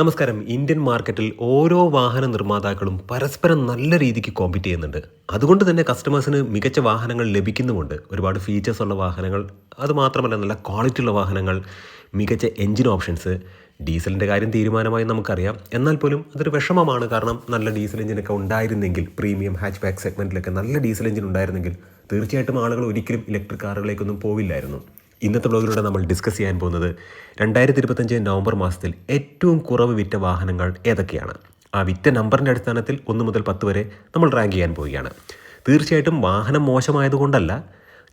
നമസ്കാരം. ഇന്ത്യൻ മാർക്കറ്റിൽ ഓരോ വാഹന നിർമ്മാതാക്കളും പരസ്പരം നല്ല രീതിക്ക് കോമ്പീറ്റ് ചെയ്യുന്നുണ്ട്. അതുകൊണ്ട് തന്നെ കസ്റ്റമേഴ്സിന് മികച്ച വാഹനങ്ങൾ ലഭിക്കുന്നുമുണ്ട്. ഒരുപാട് ഫീച്ചേഴ്സ് ഉള്ള വാഹനങ്ങൾ അതുമാത്രമല്ല നല്ല ക്വാളിറ്റി ഉള്ള വാഹനങ്ങൾ മികച്ച എൻജിൻ ഓപ്ഷൻസ് ഡീസലിന്റെ കാര്യം തീരുമാനമായി നമുക്കറിയാം. എന്നാൽ പോലും അതൊരു വിഷമമാണ്. കാരണം നല്ല ഡീസൽ എഞ്ചിനൊക്കെ ഉണ്ടായിരുന്നെങ്കിൽ പ്രീമിയം ഹാച്ച് ബാക്ക് സെഗ്മെന്റിലൊക്കെ നല്ല ഡീസൽ എഞ്ചിൻ ഉണ്ടായിരുന്നെങ്കിൽ തീർച്ചയായിട്ടും ആളുകൾ ഒരിക്കലും ഇലക്ട്രിക് കാറുകളിലേക്കൊന്നും പോവില്ലായിരുന്നു. ഇന്നത്തെ ബ്ലോഗിലൂടെ നമ്മൾ ഡിസ്കസ് ചെയ്യാൻ പോകുന്നത് രണ്ടായിരത്തി ഇരുപത്തഞ്ച് നവംബർ മാസത്തിൽ ഏറ്റവും കുറവ് വിറ്റ വാഹനങ്ങൾ ഏതൊക്കെയാണ്? ആ വിറ്റ നമ്പറിന്റെ അടിസ്ഥാനത്തിൽ ഒന്ന് മുതൽ പത്ത് വരെ നമ്മൾ റാങ്ക് ചെയ്യാൻ പോവുകയാണ്. തീർച്ചയായിട്ടും വാഹനം മോശമായതുകൊണ്ടല്ല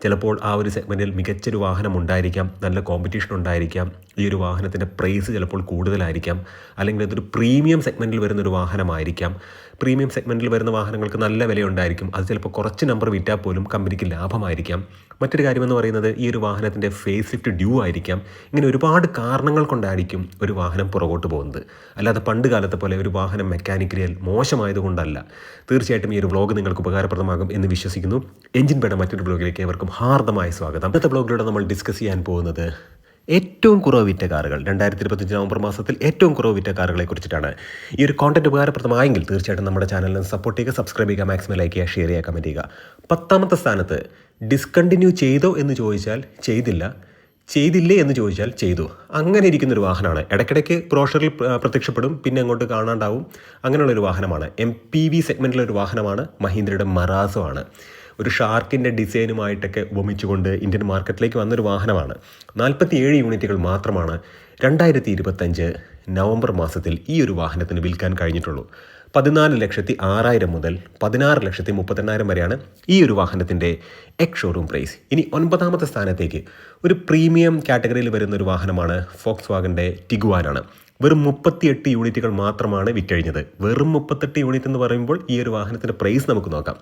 ചിലപ്പോൾ ആ ഒരു സെഗ്മെന്റിൽ മികച്ചൊരു വാഹനം ഉണ്ടായിരിക്കാം നല്ല കോമ്പറ്റീഷൻ ഉണ്ടായിരിക്കാം ഈ ഒരു വാഹനത്തിന്റെ പ്രൈസ് ചിലപ്പോൾ കൂടുതലായിരിക്കാം അല്ലെങ്കിൽ അതൊരു പ്രീമിയം സെഗ്മെന്റിൽ വരുന്നൊരു വാഹനമായിരിക്കാം. പ്രീമിയം സെഗ്മെന്റിൽ വരുന്ന വാഹനങ്ങൾക്ക് നല്ല വിലയുണ്ടായിരിക്കും അത് ചിലപ്പോൾ കുറച്ച് നമ്പർ വിറ്റാൽ പോലും കമ്പനിക്ക് ലാഭമായിരിക്കാം. മറ്റൊരു കാര്യമെന്ന് പറയുന്നത് ഈ ഒരു വാഹനത്തിന്റെ ഫേസ് ലിഫ്റ്റ് ഡ്യൂ ആയിരിക്കാം. ഇങ്ങനെ ഒരുപാട് കാരണങ്ങൾ കൊണ്ടായിരിക്കും ഒരു വാഹനം പുറകോട്ട് പോകുന്നത്. അല്ലാതെ പണ്ട് കാലത്തെ പോലെ ഒരു വാഹനം മെക്കാനിക്കലിയൽ മോശമായതുകൊണ്ടല്ല തീർച്ചയായിട്ടും ഈ ഒരു വ്ളോഗ് നിങ്ങൾക്ക് ഉപകാരപ്രദമാകും എന്ന് വിശ്വസിക്കുന്നു. എഞ്ചിൻ പേട മറ്റൊരു ബ്ലോഗിലേക്ക് ഏവർക്കും ഹാർദമായ സ്വാഗതം. അടുത്ത ബ്ലോഗിലൂടെ നമ്മൾ ഡിസ്കസ് ചെയ്യാൻ പോകുന്നത് ഏറ്റവും കുറവ് വിറ്റ കാറുകൾ. രണ്ടായിരത്തി ഇരുപത്തഞ്ച് നവംബർ മാസത്തിൽ ഏറ്റവും കുറവ് വിറ്റ കാറുകളെ കുറിച്ചിട്ടാണ് ഈ ഒരു കോണ്ടന്റ് ഉപകാരപ്രദമായെങ്കിൽ തീർച്ചയായിട്ടും നമ്മുടെ ചാനലിന് സപ്പോർട്ട് ചെയ്യുക സബ്സ്ക്രൈബ് ചെയ്യുക മാക്സിമം ലൈക്ക് ചെയ്യുക ഷെയർ ചെയ്യുക കമന്റ് ചെയ്യുക. പത്താമത്തെ സ്ഥാനത്ത് ഡിസ്കണ്ടിന്യൂ ചെയ്തോ എന്ന് ചോദിച്ചാൽ ചെയ്തില്ല. ചെയ്തില്ലേ എന്ന് ചോദിച്ചാൽ ചെയ്തു. അങ്ങനെ ഇരിക്കുന്ന ഒരു വാഹനമാണ്. ഇടയ്ക്കിടയ്ക്ക് പ്രോഷറിൽ പ്ര- പ്രത്യക്ഷപ്പെടും. പിന്നെ അങ്ങോട്ട് കാണാണ്ടാവും. അങ്ങനെയുള്ളൊരു വാഹനമാണ്. എം പി വി സെഗ്മെന്റിലൊരു വാഹനമാണ്. മഹീന്ദ്രയുടെ മറാസോ ആണ്. ഒരു ഷാർക്കിന്റെ ഡിസൈനുമായിട്ടൊക്കെ ഉപമിച്ചുകൊണ്ട് ഇന്ത്യൻ മാർക്കറ്റിലേക്ക് വന്നൊരു വാഹനമാണ്. നാൽപ്പത്തിയേഴ് യൂണിറ്റുകൾ മാത്രമാണ് രണ്ടായിരത്തി ഇരുപത്തഞ്ച് നവംബർ മാസത്തിൽ ഈ ഒരു വാഹനത്തിന് വിൽക്കാൻ കഴിഞ്ഞിട്ടുള്ളൂ. പതിനാല് ലക്ഷത്തി ആറായിരം മുതൽ പതിനാറ് ലക്ഷത്തി മുപ്പത്തെണ്ണായിരം വരെയാണ് ഈ ഒരു വാഹനത്തിന്റെ എക്സ് ഷോറൂം പ്രൈസ് ഇനി ഒൻപതാമത്തെ സ്ഥാനത്തേക്ക് ഒരു പ്രീമിയം കാറ്റഗറിയിൽ വരുന്ന ഒരു വാഹനമാണ് ഫോക്സ് വാഗന്റെ ടിഗുവാനാണ് വെറും മുപ്പത്തിയെട്ട് യൂണിറ്റുകൾ മാത്രമാണ് വിറ്റഴിഞ്ഞത്. വെറും മുപ്പത്തെട്ട് യൂണിറ്റ് എന്ന് പറയുമ്പോൾ ഈ ഒരു വാഹനത്തിന്റെ പ്രൈസ് നമുക്ക് നോക്കാം.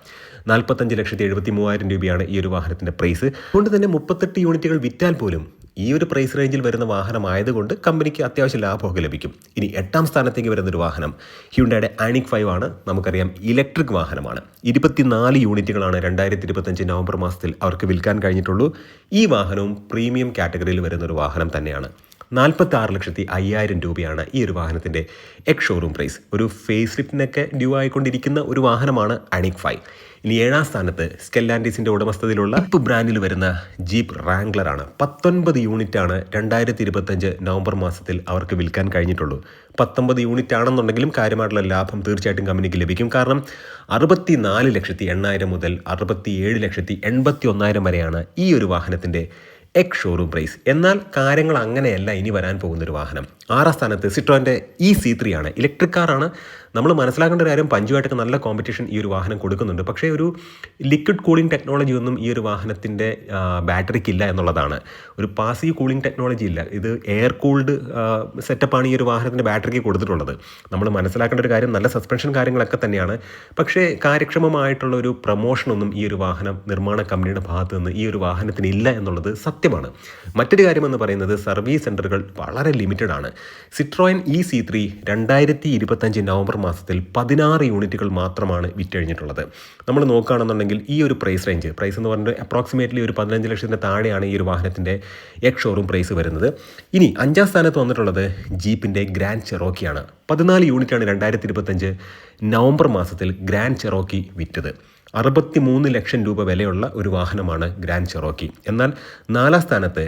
നാൽപ്പത്തഞ്ച് ലക്ഷത്തി എഴുപത്തി മൂവായിരം രൂപയാണ് ഈ ഒരു വാഹനത്തിന്റെ പ്രൈസ് അതുകൊണ്ട് തന്നെ മുപ്പത്തെട്ട് യൂണിറ്റുകൾ വിറ്റാൽ പോലും ഈ ഒരു പ്രൈസ് റേഞ്ചിൽ വരുന്ന വാഹനമായതുകൊണ്ട് കമ്പനിക്ക് അത്യാവശ്യം ലാഭമൊക്കെ ലഭിക്കും. ഇനി എട്ടാം സ്ഥാനത്തേക്ക് വരുന്ന ഒരു വാഹനം ഹ്യുണ്ടയുടെ ആനിക് ഫൈവ് ആണ്. നമുക്കറിയാം ഇലക്ട്രിക് വാഹനമാണ്. ഇരുപത്തിനാല് യൂണിറ്റുകളാണ് രണ്ടായിരത്തി ഇരുപത്തഞ്ച് നവംബർ മാസത്തിൽ അവർക്ക് വിൽക്കാൻ കഴിഞ്ഞിട്ടുള്ളൂ. ഈ വാഹനവും പ്രീമിയം കാറ്റഗറിയിൽ വരുന്ന ഒരു വാഹനം തന്നെയാണ്. നാൽപ്പത്തി ആറ് ലക്ഷത്തി അയ്യായിരം രൂപയാണ് ഈ ഒരു വാഹനത്തിന്റെ എക്സ് ഷോറൂം പ്രൈസ് ഒരു ഫേസ് ലിഫ്റ്റിനൊക്കെ ഡ്യൂ ആയിക്കൊണ്ടിരിക്കുന്ന ഒരു വാഹനമാണ് അണിക് ഫൈവ് ഇനി ഏഴാം സ്ഥാനത്ത് സ്കെല്ലാൻഡീസിന്റെ ഉടമസ്ഥതയിലുള്ള ഇപ്പ് ബ്രാൻഡിൽ വരുന്ന ജീപ്പ് റാംഗ്ലർ ആണ്. പത്തൊൻപത് യൂണിറ്റ് ആണ് രണ്ടായിരത്തി ഇരുപത്തഞ്ച് നവംബർ മാസത്തിൽ അവർക്ക് വിൽക്കാൻ കഴിഞ്ഞിട്ടുള്ളൂ. പത്തൊമ്പത് യൂണിറ്റ് ആണെന്നുണ്ടെങ്കിലും കാര്യമായിട്ടുള്ള ലാഭം തീർച്ചയായിട്ടും കമ്പനിക്ക് ലഭിക്കും. കാരണം അറുപത്തി നാല് ലക്ഷത്തി എണ്ണായിരം മുതൽ അറുപത്തി ഏഴ് ലക്ഷത്തി എൺപത്തി ഒന്നായിരം വരെയാണ് ഈ ഒരു വാഹനത്തിന്റെ എക്സ് ഷോറൂം പ്രൈസ് എന്നാൽ കാര്യങ്ങൾ അങ്ങനെയല്ല ഇനി വരാൻ പോകുന്നൊരു വാഹനം. ആറാം സ്ഥാനത്ത് സിട്രോന്റെ ഇ സി ത്രീ ആണ്. ഇലക്ട്രിക് കാറാണ് നമ്മൾ മനസ്സിലാക്കേണ്ട ഒരു കാര്യം പഞ്ചുമായിട്ടൊക്കെ നല്ല കോമ്പറ്റീഷൻ ഈ ഒരു വാഹനം കൊടുക്കുന്നുണ്ട്. പക്ഷേ ഒരു ലിക്വിഡ് കൂളിംഗ് ടെക്നോളജി ഒന്നും ഈ ഒരു വാഹനത്തിന്റെ ബാറ്ററിക്കില്ല എന്നുള്ളതാണ്. ഒരു പാസീവ് കൂളിംഗ് ടെക്നോളജി ഇല്ല. ഇത് എയർ കൂൾഡ് സെറ്റപ്പാണ് ഈ ഒരു വാഹനത്തിന്റെ ബാറ്ററിക്ക് കൊടുത്തിട്ടുള്ളത്. നമ്മൾ മനസ്സിലാക്കേണ്ട ഒരു കാര്യം നല്ല സസ്പെൻഷൻ കാര്യങ്ങളൊക്കെ തന്നെയാണ്. പക്ഷേ കാര്യക്ഷമമായിട്ടുള്ള ഒരു പ്രൊമോഷനൊന്നും ഈ ഒരു വാഹനം നിർമ്മാണ കമ്പനിയുടെ ഭാഗത്ത് നിന്ന് ഈ ഒരു വാഹനത്തിന് ഇല്ല എന്നുള്ളത് സത്യമാണ്. മറ്റൊരു കാര്യമെന്ന് പറയുന്നത് സർവീസ് സെന്ററുകൾ വളരെ ലിമിറ്റഡ് ആണ്. സിട്രോയിൻ ഇ സി ത്രീ രണ്ടായിരത്തി ഇരുപത്തഞ്ച് നവംബർ മാസത്തിൽ പതിനാറ് യൂണിറ്റുകൾ മാത്രമാണ് വിറ്റഴിഞ്ഞിട്ടുള്ളത്. നമ്മൾ നോക്കുകയാണെന്നുണ്ടെങ്കിൽ ഈ ഒരു പ്രൈസ് റേഞ്ച് പ്രൈസ് എന്ന് പറഞ്ഞാൽ അപ്രോക്സിമേറ്റ്ലി ഒരു പതിനഞ്ച് ലക്ഷത്തിന്റെ താഴെയാണ് ഈ ഒരു വാഹനത്തിന്റെ എക് ഷോറൂം പ്രൈസ് വരുന്നത്. ഇനി അഞ്ചാം സ്ഥാനത്ത് വന്നിട്ടുള്ളത് ജീപ്പിന്റെ ഗ്രാൻഡ് ചെറോക്കിയാണ് പതിനാല് യൂണിറ്റാണ് രണ്ടായിരത്തി ഇരുപത്തഞ്ച് നവംബർ മാസത്തിൽ ഗ്രാൻഡ് ചെറോക്കി വിറ്റത്. അറുപത്തി മൂന്ന് ലക്ഷം രൂപ വിലയുള്ള ഒരു വാഹനമാണ് ഗ്രാൻഡ് ചെറോക്കി എന്നാൽ നാലാം സ്ഥാനത്ത്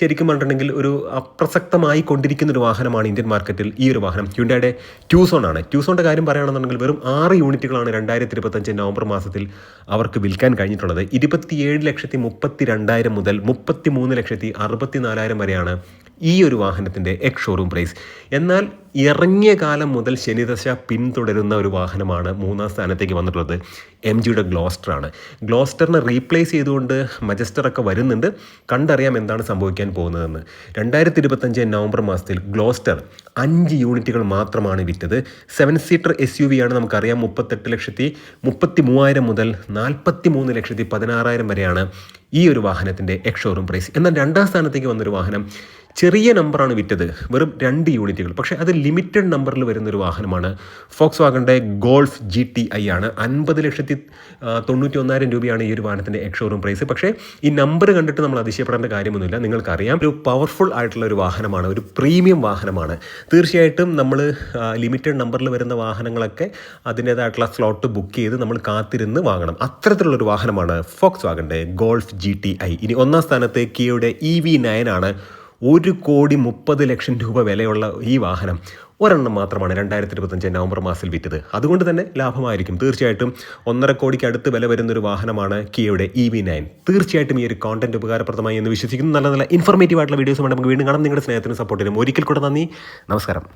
ശരിക്കും പറഞ്ഞിട്ടുണ്ടെങ്കിൽ ഒരു അപ്രസക്തമായി കൊണ്ടിരിക്കുന്ന ഒരു വാഹനമാണ് ഇന്ത്യൻ മാർക്കറ്റിൽ ഈ ഒരു വാഹനം. ഹ്യുണ്ടയുടെ ട്യൂസോൺ ആണ്. ട്യൂസോണിന്റെ കാര്യം പറയുകയാണെന്നുണ്ടെങ്കിൽ വെറും ആറ് യൂണിറ്റുകളാണ് രണ്ടായിരത്തി ഇരുപത്തഞ്ച് നവംബർ മാസത്തിൽ അവർക്ക് വിൽക്കാൻ കഴിഞ്ഞിട്ടുള്ളത്. ഇരുപത്തിയേഴ് ലക്ഷത്തി മുപ്പത്തി രണ്ടായിരം മുതൽ മുപ്പത്തി മൂന്ന് ലക്ഷത്തി അറുപത്തി നാലായിരം വരെയാണ് ഈ ഒരു വാഹനത്തിന്റെ എക്സ് ഷോറൂം പ്രൈസ് എന്നാൽ ഇറങ്ങിയ കാലം മുതൽ ശനിദശ പിന്തുടരുന്ന ഒരു വാഹനമാണ് മൂന്നാം സ്ഥാനത്തേക്ക് വന്നിട്ടുള്ളത്. എം ജിയുടെ ഗ്ലോസ്റ്ററാണ് ഗ്ലോസ്റ്ററിനെ റീപ്ലേസ് ചെയ്തുകൊണ്ട് മജസ്റ്ററൊക്കെ വരുന്നുണ്ട്. കണ്ടറിയാം എന്താണ് സംഭവിക്കാൻ പോകുന്നതെന്ന്. രണ്ടായിരത്തി ഇരുപത്തഞ്ച് നവംബർ മാസത്തിൽ ഗ്ലോസ്റ്റർ അഞ്ച് യൂണിറ്റുകൾ മാത്രമാണ് വിറ്റത്. സെവൻ സീറ്റർ എസ് യു ആണ് നമുക്കറിയാം. മുപ്പത്തെട്ട് ലക്ഷത്തി മുപ്പത്തി മൂവായിരം മുതൽ നാൽപ്പത്തി മൂന്ന് ലക്ഷത്തി പതിനാറായിരം വരെയാണ് ഈ ഒരു വാഹനത്തിന്റെ എക്സ് ഷോറൂം പ്രൈസ് എന്നാൽ രണ്ടാം സ്ഥാനത്തേക്ക് വന്നൊരു വാഹനം ചെറിയ നമ്പറാണ് വിറ്റത് വെറും രണ്ട് യൂണിറ്റുകൾ. പക്ഷേ അത് ലിമിറ്റഡ് നമ്പറിൽ വരുന്നൊരു വാഹനമാണ്. ഫോക്സ് വാഗന്റെ ഗോൾഫ് ജി ടി ഐ ആണ്. അൻപത് ലക്ഷത്തി തൊണ്ണൂറ്റി ഒന്നായിരം രൂപയാണ് ഈ ഒരു വാഹനത്തിന്റെ എക്സ്ഷോറൂം പ്രൈസ്. പക്ഷേ ഈ നമ്പർ കണ്ടിട്ട് നമ്മൾ അതിശയപ്പെടേണ്ട കാര്യമൊന്നുമില്ല. നിങ്ങൾക്കറിയാം ഒരു പവർഫുൾ ആയിട്ടുള്ള ഒരു വാഹനമാണ് ഒരു പ്രീമിയം വാഹനമാണ്. തീർച്ചയായിട്ടും നമ്മൾ ലിമിറ്റഡ് നമ്പറിൽ വരുന്ന വാഹനങ്ങളൊക്കെ അതിന്റേതായിട്ടുള്ള സ്ലോട്ട് ബുക്ക് ചെയ്ത് നമ്മൾ കാത്തിരുന്ന് വാങ്ങണം. അത്തരത്തിലുള്ളൊരു വാഹനമാണ് ഫോക്സ് വാഗന്റെ ഗോൾഫ് ജി ടി ഐ. ഇനി ഒന്നാം സ്ഥാനത്ത് കിയയുടെ ഇ വി നയൻ ആണ്. ഒരു കോടി മുപ്പത് ലക്ഷം രൂപ വിലയുള്ള ഈ വാഹനം ഒരെണ്ണം മാത്രമാണ് രണ്ടായിരത്തി ഇരുപത്തഞ്ച് നവംബർ മാസത്തിൽ വിറ്റത്. അതുകൊണ്ട് തന്നെ ലാഭമായിരിക്കും. തീർച്ചയായിട്ടും ഒന്നര കോടിക്ക് അടുത്ത് വില വരുന്ന ഒരു വാഹനമാണ് കിയയുടെ ഇ വി നയൻ തീർച്ചയായിട്ടും ഈ ഒരു കോണ്ടന്റ് ഉപകാരപ്രദമായി എന്ന് വിശ്വസിക്കുന്നു. നല്ല നല്ല ഇൻഫോർമേറ്റീവ് ആയിട്ടുള്ള വീഡിയോസ് നമുക്ക് വീണ്ടും കാണാം. നിങ്ങളുടെ സ്നേഹത്തിനും സപ്പോർട്ടിനും ഒരിക്കൽ കൂടെ നന്ദി. നമസ്കാരം.